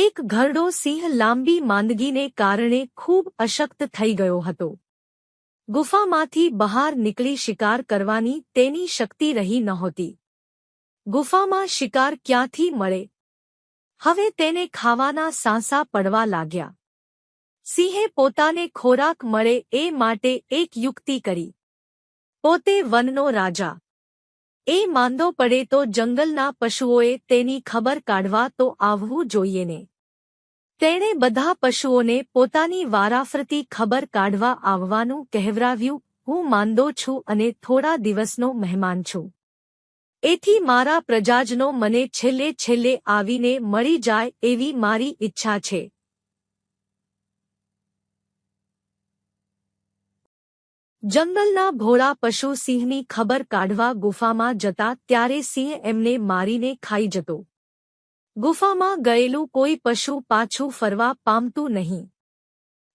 એક ઘરડો સિંહ લાંબી માંદગીને કારણે ખૂબ અશક્ત થઈ ગયો હતો. ગુફામાંથી બહાર નીકળી શિકાર કરવાની તેની શક્તિ રહી નહોતી. ગુફામાં શિકાર ક્યાંથી મળે? હવે તેને ખાવાના સાંસા પડવા લાગ્યા. સિંહે પોતાને ખોરાક મળે એ માટે એક યુક્તિ કરી. પોતે વનનો રાજા. એ માંદો પડે તો જંગલના પશુઓએ તેની ખબર કાઢવા તો આવવું જોઈએ ને. તેણે બધા પશુઓને પોતાની વારાફરતી ખબર કાઢવા આવવાનું કહેવરાવ્યું, હું માંદો છું અને થોડા દિવસનો મહેમાન છું. એથી મારા પ્રજાજનો મને છેલ્લે છેલ્લે આવીને મળી જાય એવી મારી ઈચ્છા છે. જંગલના ભોળા પશુ સિંહની ખબર કાઢવા ગુફામાં જતા ત્યારે સિંહ એમને મારીને ખાઈ જતો. ગુફામાં ગયેલું કોઈ પશુ પાછું ફરવા પામતું નહીં.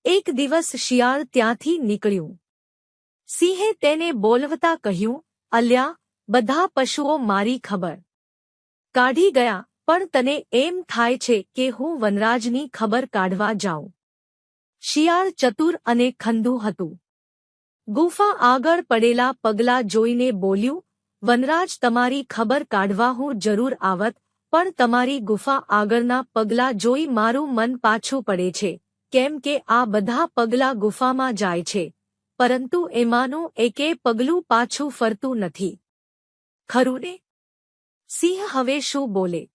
એક દિવસ શિયાળ ત્યાંથી નીકળ્યું. સિંહે તેને બોલવતા કહ્યું, અલ્યા, બધા પશુઓ મારી ખબર. કાઢી ગયા, પણ તને એમ થાય છે કે હું વનરાજની ખબર કાઢવા જાઉં. શિયાળ ચતુર અને ખંદુ હતું. ગુફા આગળ પડેલા પગલા જોઈને બોલ્યું, વનરાજ, તમારી ખબર કાઢવા હું જરૂર આવત, પણ તમારી ગુફા આગળના પગલા જોઈ મારું મન પાછું પડે છે, કેમ કે આ બધા પગલા ગુફામાં જાય છે, પરંતુ એમાંનું એકે પગલું પાછું ફરતું નથી. ખરું ને સિંહ હવે શું બોલે?